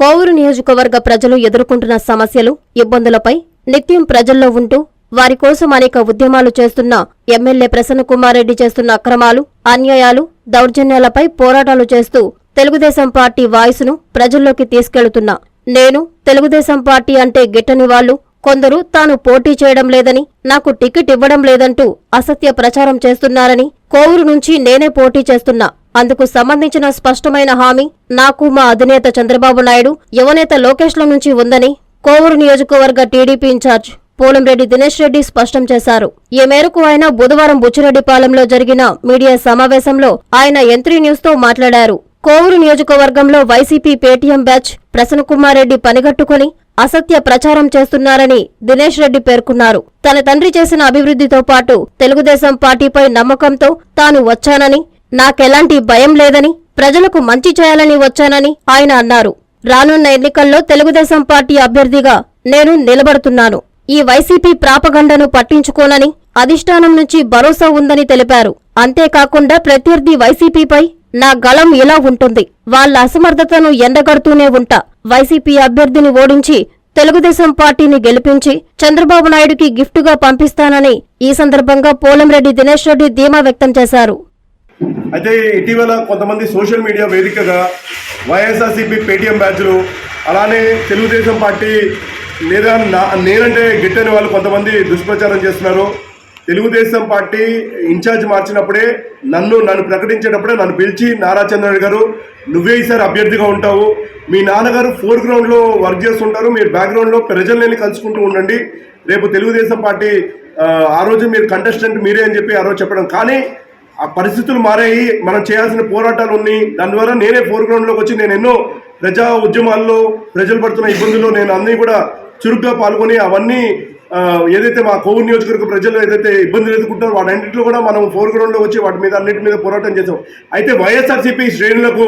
కోవూరు నియోజకవర్గ ప్రజలు ఎదుర్కొంటున్న సమస్యలు ఇబ్బందులపై నిత్యం ప్రజల్లో ఉంటూ వారి కోసం అనేక ఉద్యమాలు చేస్తున్న ఎమ్మెల్యే ప్రసన్న కుమార్ రెడ్డి చేస్తున్న అక్రమాలు అన్యాయాలు దౌర్జన్యాలపై పోరాటాలు చేస్తూ తెలుగుదేశం పార్టీ వాయిస్ను ప్రజల్లోకి తీసుకెళ్తున్నా. నేను తెలుగుదేశం పార్టీ అంటే గిట్టని వాళ్ళు కొందరు తాను పోటీ చేయడం లేదని నాకు టికెట్ ఇవ్వడం లేదంటూ అసత్య ప్రచారం చేస్తున్నారని కోవూరు నుంచి నేనే పోటీ చేస్తున్నా. అందుకు సంబంధించిన స్పష్టమైన హామీ నాకు మా అధినేత చంద్రబాబు నాయుడు యువనేత లోకేష్ల నుంచి ఉందని కోవూరు నియోజకవర్గ టీడీపీ ఇన్ఛార్జ్ పోలంరెడ్డి దినేష్ రెడ్డి స్పష్టం చేశారు. ఈ మేరకు ఆయన బుధవారం బుచ్చిరెడ్డిపాలెంలో జరిగిన మీడియా సమావేశంలో ఆయన ఎంత్రీ న్యూస్తో మాట్లాడారు. కోవూరు నియోజకవర్గంలో వైసీపీ పేటీఎం బ్యాచ్ ప్రసన్నకుమార్ రెడ్డి పనిగట్టుకుని అసత్య ప్రచారం చేస్తున్నారని దినేష్ రెడ్డి పేర్కొన్నారు. తన తండ్రి చేసిన అభివృద్ధితో పాటు తెలుగుదేశం పార్టీపై నమ్మకంతో తాను వచ్చానని నాకెలాంటి భయం లేదని ప్రజలకు మంచి చేయాలని వచ్చానని ఆయన అన్నారు. రానున్న ఎన్నికల్లో తెలుగుదేశం పార్టీ అభ్యర్థిగా నేను నిలబడుతున్నాను. ఈ వైసీపీ ప్రాపగండను పట్టించుకోనని అధిష్టానం నుంచి భరోసా ఉందని తెలిపారు. అంతేకాకుండా ప్రత్యర్థి వైసీపీపై నా గలం ఇలా ఉంటుంది. వాళ్ళ అసమర్థతను ఎండగడుతూనే ఉంటా. వైసీపీ అభ్యర్థిని ఓడించి తెలుగుదేశం పార్టీని గెలిపించి చంద్రబాబు నాయుడికి గిఫ్టుగా పంపిస్తానని ఈ సందర్భంగా పోలంరెడ్డి దినేష్ రెడ్డి ధీమా వ్యక్తం చేశారు. అయితే ఇటీవల కొంతమంది సోషల్ మీడియా వేదికగా వైఎస్ఆర్సీపీ పేటీఎం బ్యాచ్లు అలానే తెలుగుదేశం పార్టీ లేదా నా నేనంటే గిట్టని వాళ్ళు కొంతమంది దుష్ప్రచారం చేస్తున్నారు. తెలుగుదేశం పార్టీ ఇన్ఛార్జ్ మార్చినప్పుడే నన్ను నన్ను ప్రకటించేటప్పుడే నన్ను పిలిచి నారా చంద్రరెడ్డి గారు నువ్వే ఈసారి అభ్యర్థిగా ఉంటావు. మీ నాన్నగారు ఫోర్ గ్రౌండ్లో వర్క్ చేస్తుంటారు. మీరు బ్యాక్గ్రౌండ్లో ప్రజల్ని కలుసుకుంటూ ఉండండి. రేపు తెలుగుదేశం పార్టీ ఆ రోజు మీరు కంటెస్టెంట్ మీరే అని చెప్పి ఆ రోజు చెప్పడం. కానీ ఆ పరిస్థితులు మారాయి. మనం చేయాల్సిన పోరాటాలు ఉన్నాయి. దానివల్ల నేనే ఫోర్ గ్రౌండ్లోకి వచ్చి నేను ఎన్నో ప్రజా ఉద్యమాల్లో ప్రజలు పడుతున్న ఇబ్బందుల్లో నేను అన్నీ కూడా చురుగ్గా పాల్గొని అవన్నీ ఏదైతే మా కోవిడ్ నియోజకవర్గ ప్రజలు ఏదైతే ఇబ్బందులు ఎదుర్కొంటారో వాటన్నింటిలో కూడా మనం ఫోర్ గ్రౌండ్లో వచ్చి వాటి మీద అన్నింటి మీద పోరాటం చేసాం అయితే వైఎస్ఆర్సీపీ శ్రేణులకు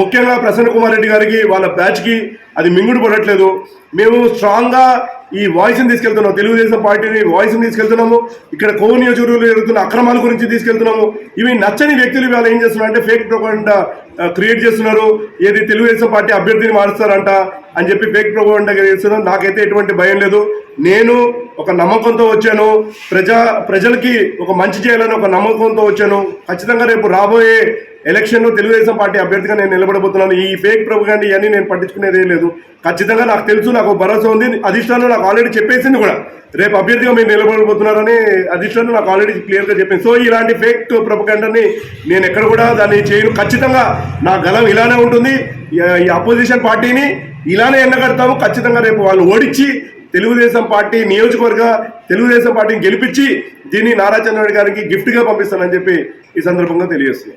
ముఖ్యంగా ప్రసన్న కుమార్ రెడ్డి గారికి వాళ్ళ బ్యాచ్కి అది మింగుడు పడట్లేదు. మేము స్ట్రాంగ్గా ఈ వాయిస్ని తీసుకెళ్తున్నాం తెలుగుదేశం పార్టీని వాయిస్ని తీసుకెళ్తున్నాము. ఇక్కడ కో నియోజకవర్గంలో జరుగుతున్న అక్రమాల గురించి తీసుకెళ్తున్నాము. ఇవి నచ్చని వ్యక్తులు ఇవాళ ఏం చేస్తున్నారు అంటే ఫేక్ ప్రొపగండా క్రియేట్ చేస్తున్నారు. ఏది తెలుగుదేశం పార్టీ అభ్యర్థిని మారుస్తారంట అని చెప్పి ఫేక్ ప్రొపగండా చేస్తున్నారు. నాకైతే ఎటువంటి భయం లేదు. నేను ఒక నమ్మకంతో వచ్చాను. ప్రజా ప్రజలకి ఒక మంచి చేయాలని ఒక నమ్మకంతో వచ్చాను. ఖచ్చితంగా రేపు రాబోయే ఎలక్షన్లో తెలుగుదేశం పార్టీ అభ్యర్థిగా నేను నిలబడబోతున్నాను. ఈ ఫేక్ ప్రొపగండా ఇవన్నీ నేను పట్టించుకునేదే లేదు. ఖచ్చితంగా నాకు తెలుసు నాకు భరోసా ఉంది. అధిష్టానం నాకు ఆల్రెడీ చెప్పేసింది కూడా. రేపు అభ్యర్థిగా మీరు నిలబడబోతున్నారని అధిష్టానం నాకు ఆల్రెడీ క్లియర్గా చెప్పింది. సో ఇలాంటి ఫేక్ ప్రభుగాండని నేను ఎక్కడ కూడా దాన్ని చేయను. ఖచ్చితంగా నా గలం ఇలానే ఉంటుంది. ఈ- ఈ అపోజిషన్ పార్టీని ఇలానే ఎండగడతాము. ఖచ్చితంగా రేపు వాళ్ళు ఓడించి తెలుగుదేశం పార్టీ నియోజకవర్గ తెలుగుదేశం పార్టీని గెలిపించి దీన్ని నారా చంద్రబాబు గారికి గిఫ్ట్గా పంపిస్తానని చెప్పి ఈ సందర్భంగా తెలియజేస్తుంది